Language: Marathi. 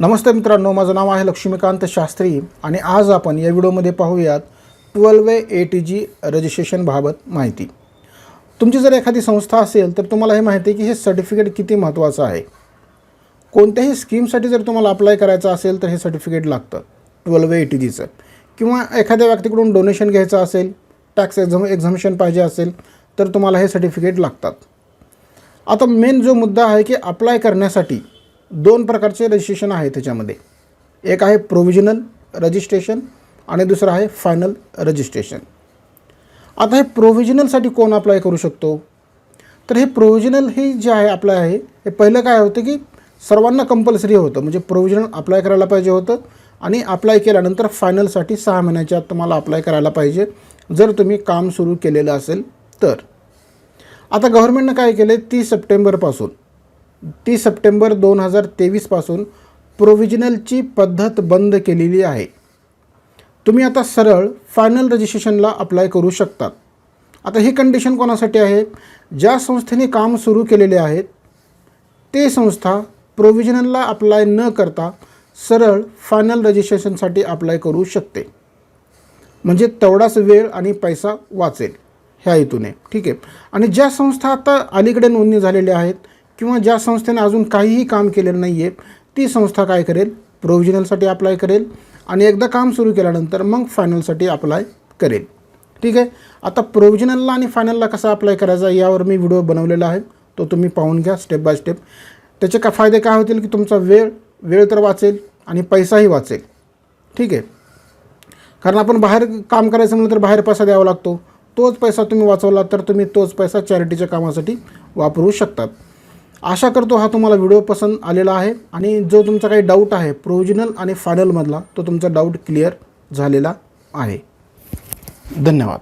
नमस्ते मित्रांनो माझं नाव आहे लक्ष्मीकांत शास्त्री आणि आज आपण या व्हिडिओमध्ये पाहूयात ट्वेल्व ए टी जी रजिस्ट्रेशनबाबत माहिती. तुमची जर एखादी संस्था असेल तर तुम्हाला हे माहिती आहे की हे सर्टिफिकेट किती महत्त्वाचं आहे. कोणत्याही स्कीमसाठी जर तुम्हाला अप्लाय करायचं असेल तर हे सर्टिफिकेट लागतं ट्वेल्व ए टी जीचं. किंवा एखाद्या व्यक्तीकडून डोनेशन घ्यायचं असेल टॅक्स एक्झाम एक्झामिशन पाहिजे असेल तर तुम्हाला हे सर्टिफिकेट लागतात. आता मेन जो मुद्दा आहे की अप्लाय करण्यासाठी दोन प्रकारचे रजिस्ट्रेशन आहे त्याच्यामध्ये. एक आहे प्रोव्हिजनल रजिस्ट्रेशन आणि दुसरं आहे फायनल रजिस्ट्रेशन आता हे प्रोव्हिजनलसाठी कोण अप्लाय करू शकतो? तर हे प्रोव्हिजनल हे जे आहे अप्लाय आहे हे पहिलं काय होतं की सर्वांना कंपल्सरी होतं. म्हणजे प्रोव्हिजनल अप्लाय करायला पाहिजे होतं आणि अप्लाय केल्यानंतर फायनलसाठी सहा महिन्याच्या आत तुम्हाला अप्लाय करायला पाहिजे. जर तुम्ही काम सुरू केलेलं असेल तर. आता गव्हर्नमेंटनं काय केलं आहे तीस सप्टेंबरपासून. तीस सप्टेंबर दोन हजार तेवीसपासून प्रोव्हिजनलची पद्धत बंद केलेली आहे. तुम्ही आता सरळ फायनल रजिस्ट्रेशनला अप्लाय करू शकतात. आता ही कंडिशन कोणासाठी आहे? ज्या संस्थेने काम सुरू केलेले आहेत ते संस्था प्रोव्हिजनलला अप्लाय न करता सरळ फायनल रजिस्ट्रेशनसाठी अप्लाय करू शकते. म्हणजे तेवढाच वेळ आणि पैसा वाचेल ह्या हेतूने. ठीक आहे? आणि ज्या संस्था आता अलीकडे नोंदणी झालेल्या आहेत किंवा ज्या संस्थेने अजून काहीही काम केलेलं नाही आहे ती संस्था काय करेल? प्रोव्हिजनलसाठी अप्लाय करेल आणि एकदा काम सुरू केल्यानंतर मग फायनलसाठी अप्लाय करेल. ठीक आहे? आता प्रोव्हिजनलला आणि फायनलला कसा अप्लाय करायचा यावर मी व्हिडिओ बनवलेला आहे. तो तुम्ही पाहून घ्या स्टेप बाय स्टेप त्याचे का फायदे काय होतील की तुमचा वेळ वेळ तर वाचेल आणि पैसाही वाचेल. ठीक आहे? कारण आपण बाहेर काम करायचं म्हणलं तर बाहेर पैसा द्यावा लागतो. तोच पैसा तुम्ही वाचवला तर तुम्ही तोच पैसा चॅरिटीच्या कामासाठी वापरू शकतात. आशा करतो हा तुम्हाला व्हिडिओ पसंत आलेला आहे आणि जो तुमचा काही डाऊट आहे प्रोविजनल आणि फायनलमधला तो तुमचा डाऊट क्लिअर झालेला आहे. धन्यवाद.